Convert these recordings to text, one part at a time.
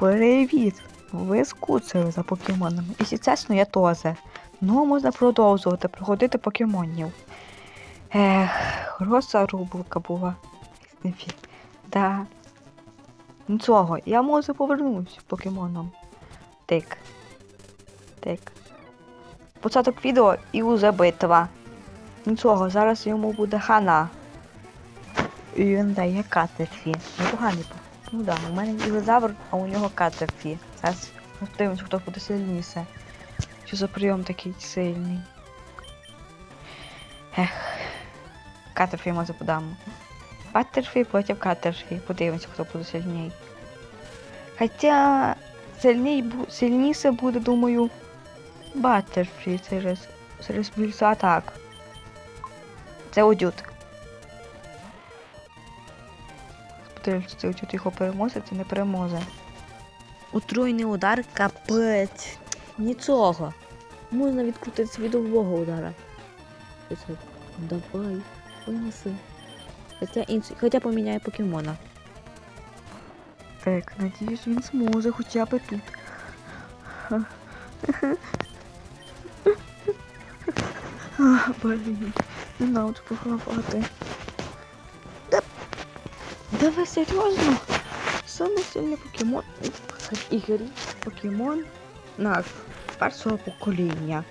Привіт! Ви скуцили за покемонами. Якщо чесно, я теж. Ну, можна продовжувати проходити покемонів. Ех, хороша рубрика була. Да. Нічого, я може повернусь покемоном. Тик. Тик. Початок відео і уже битва. Нічого, зараз йому буде хана. І він дає катерфі. Непоганий. Ну да, у мене динозавр, а у нього катерфі. Зараз подивимось, хто буде сильніше. Що за прийом такий сильний. Ех. Катерфі може подамо. Катерфі проти катерфі. Подивимось, хто буде сильній. Хоча сильній, сильніше буде, думаю, Баттерфрі через, через більше атак. Це одют. Подивимось, це одют його переможе, чи не переможе. Отруйний удар капець. Нічого. Можна відкрутитися від другого удара. Давай, винеси. Хоча інший. Хоча поміняє покемона. Так, надіюсь, він зможе хоча б тут. Блін. Не тут поховати. Да, да ви серйозно? Саме сильний покемон в ігрі покемон на першого покоління.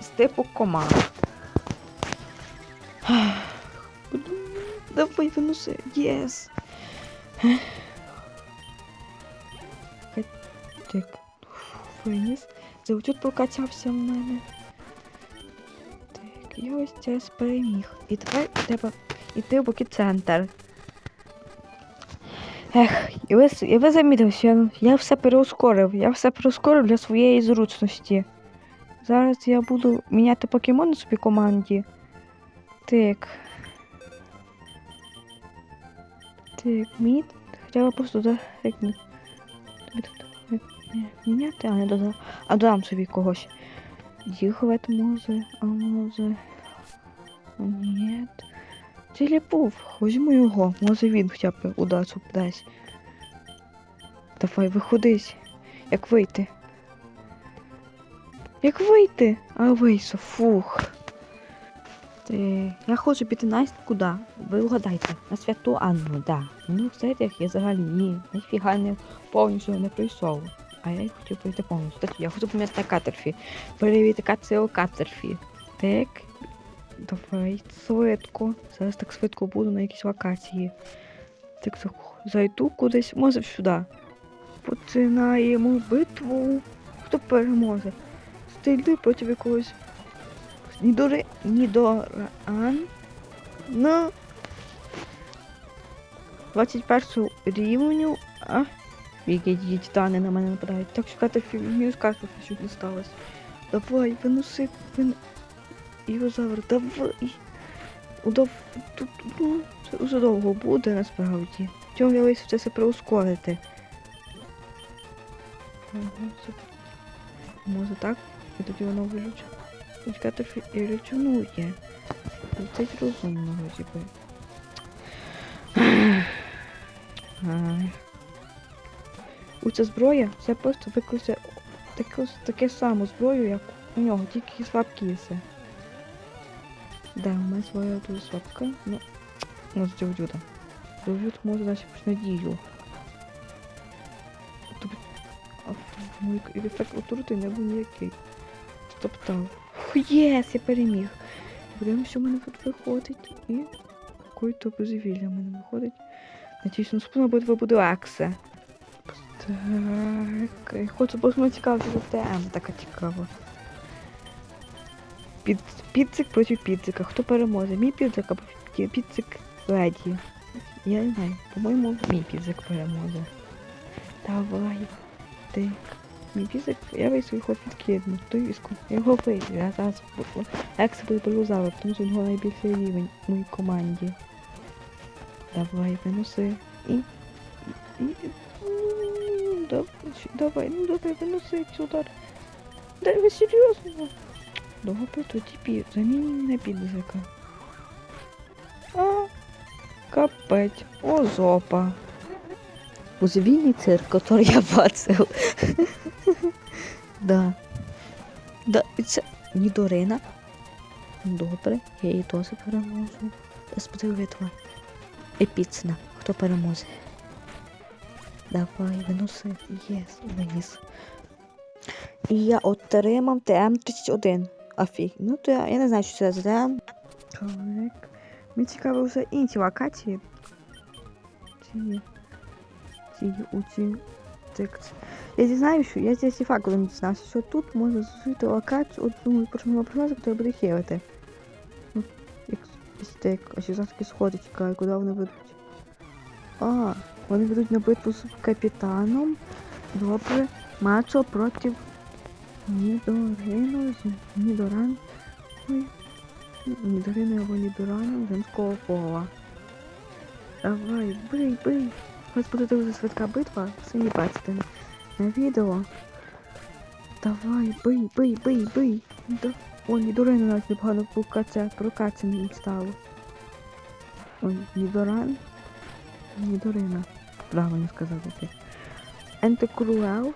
З типу команд. Давай виноси. Єс. Так. Виніс. Заутюд прокачався в мене. Так, я ось це переміг. І тепер треба йти в боки центр. Ех, і ви, і ви замітили, що я, я все переускорив. Я все переускорив для своєї зручності. Зараз я буду міняти покемони собі команді. Так. Так, мені треба просто до... як тут- міняти, а не додам. А додам собі когось. Діховет може, а може. Ні. Телепув, візьму його, може він хоча б удачу дасть. Давай, виходись. Як вийти? Як вийти? А вийшов, фух. Ти... Я хочу піти Настя куди? Ви вгадайте, на святу Анну, да. В університетах я взагалі ні, ніфіга не повністю не пройшов. А я хотів пройти повністю. Так, я хочу на катерфі. Перевірити кацео катерфі. Так. Давай, швидко. Зараз так швидко буду на якійсь локації. Так зайду кудись, може сюди. Починаємо битву. Хто переможе? Стильди проти якогось. Нідори... Нідоран. На 21 рівню. А? Які титани на мене нападають. Так що катерфі мінус карта чуть не сталося. Давай, винуси, вин... Ігозавр, давай. Удав... Тут, ну, це вже довго буде насправді. Чому це все це... Може так? І тоді воно вилюче. Чекати і речонує. Це розумно, типу. У ця зброя це просто використає таке, саму зброю, як у нього, тільки слабкіше. Да, у мене своя дуже слабка. Ну, ну з Джоджуда. Джоджуд може дати якусь надію. Тобто, ефект отрути не був ніякий. Фу, єс, я переміг. Подивимося, що в мене тут виходить. І какое-то безвілля в мене виходить. Надіюсь, наступна битва буде легше. Так, хочу просто цікавити за тема така цікава. Під, підцик проти підцика. Хто переможе? Мій підцик або пі- підцик леді? Я не знаю. По-моєму, мій підцик переможе. Давай. Так. Мій підцик, я вийшов його підкидну. Той війську. Я його вийду. Я зараз буду. Екс буде перезавр, тому що у найбільший рівень в моїй команді. Давай, винуси. І. І. Давай, ну давай, винуси цей удар. Да ви серйозно? Добре, тоді замінюй на підзика. А, капець, о, зопа. божевільний цирк, який я бачив. да. Да, це Нідорина. Добре, я її теж переможу. Господи, битва. Епічна. Хто переможе? Давай, виноси. Єс, виніс. І я отримав ТМ-31. Афіг. Ну то я, я не знаю, що це за Так. Мені цікаво вже інші локації. У ці текст. Я дізнаюся, що я здесь і фактом дізнався, що тут можна зустріти локацію одну почнемо персонажа, який буде хілити. Ну, як стейк, а ще такі сходи чекаю, куди вони ведуть. А, вони ведуть на битву з капітаном. Добре. Мачо проти Нідорину, з- Нідоран. Ой. Нідорини або Нідорана женського пола. Давай, бий, бий. Ось буде дуже швидка битва, самі бачите на відео. Давай, бий, бий, бий, бий. Да. О, Нідорина навіть непогано прокаця, прокацяним стало. Ой, Нідоран. Нідорина. Правильно сказати. Ентекруел.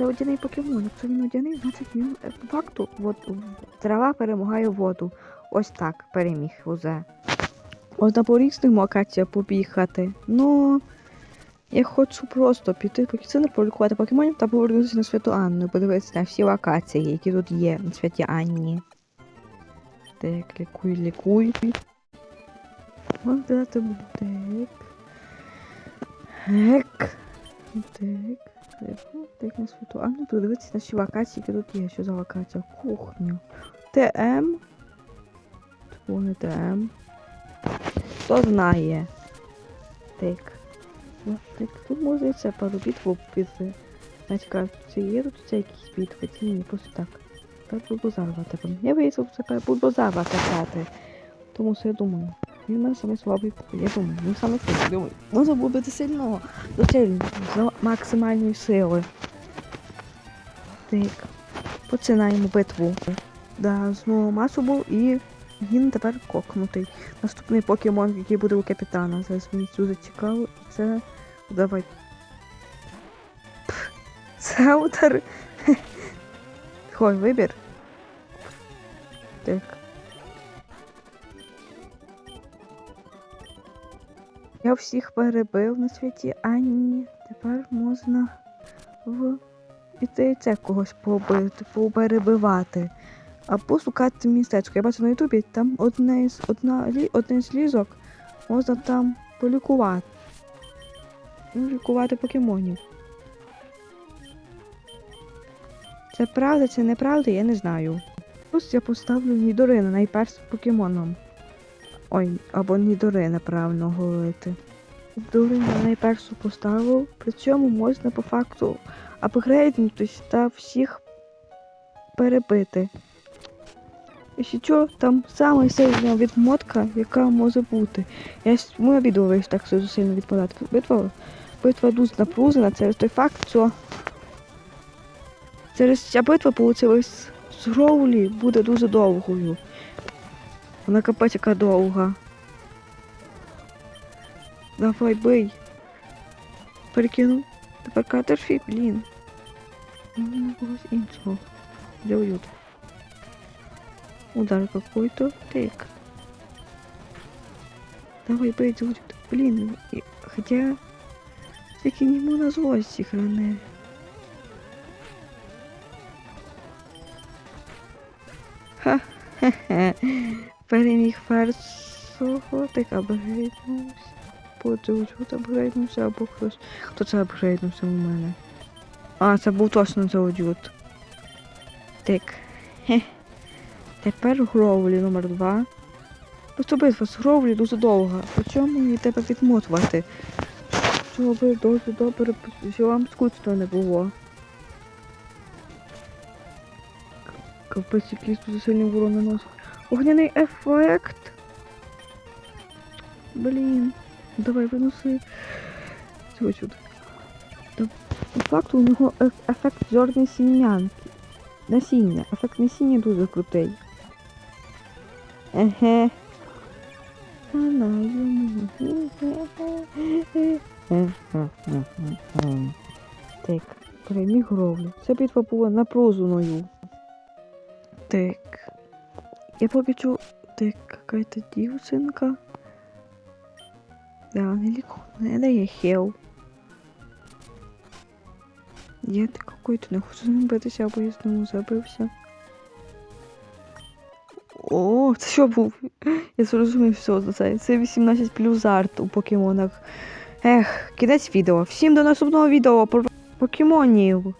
Це одяний покемон. Якщо він одяний, значить він е, по факту от, трава перемагає воду. Ось так переміг узе. Можна по різним локаціям побігати. Ну, я хочу просто піти по кіцину, полікувати покемонів та повернутися на святу Анну і подивитися на всі локації, які тут є на святі Анні. Так, лікуй, лікуй. Це буде. Так. На святу Анну, подивитися на всі локації, які тут є. Що за локація? Кухню. ТМ. Тьфу, не ТМ. Хто знає? Так. Ну, так, тут можна і це пару бітв. Значить, кажуть, чи є тут це якісь бітви, чи ні, просто так. Так Бульбозарва тепер. Я вирішив це Бульбозарва. Тому що я думаю, він мене саме слабий. Я думаю, він саме слабий. Думаю, можна було бути сильного, до сильного, з максимальної сили. Так. Починаємо битву. Да, знову масу був і він тепер кокнутий. Наступний покемон, який буде у капітана. Зараз мені дуже цікаво. І це. Давай. Пф, Це удар. Хой, вибір. Так. Я всіх перебив на світі Анні. Тепер можна в іти це когось побити, поперебивати. Або шукати містечко. Я бачу на Ютубі, там одне з одна одне з лізок можна там полікувати. Лікувати покемонів. Це правда, це неправда, я не знаю. Ось я поставлю Нідорина найпершим покемоном. Ой, або Нідорина, правильно говорити. Нідорина найпершу поставив, при цьому можна по факту апгрейднутись та всіх перебити. І що там саме сильна відмотка, яка може бути. Я моє відео так сильно відпадати. Битва, битва дуже напружена через той факт, що через ця битва вийшла з Гроулі буде дуже довгою. Вона капець яка довга. Давай бий. Перекинув. Тепер катерфі, блін. Ну, когось іншого. Де уют? Удар какой-то. Так. Давай бей, уют. Блин, и- хотя... Таки ему на злості хране. Ха-хе-хе. Переміг першого, так апгрейднувся. Потім тут апгрейднувся, або хтось. Хто це апгрейднувся у мене? А, це був точно Зеодют. Так. Хе. Тепер Гроулі номер 2. Просто битва з дуже довга. По чому її треба відмотувати? Щоб дуже добре, щоб вам скучно не було. Капець якийсь дуже сильний ворон наносить. Огняний ефект. Блін. Давай виноси. Цього сюди. По факту у нього еф- ефект зерні сім'янки. Насіння. Ефект насіння дуже крутий. Еге. Так, переміг ровлю. Ця битва була напруженою. Так. Я поки чу... Так, какая-то дівчинка. Да, не ліку. Не дає хел. Я ти какой-то не хочу з ним битися, або я знову забився. О, це що був? Я зрозумів все за це. Це 18 плюс арт у покемонах. Ех, кінець відео. Всім до наступного відео про покемонів.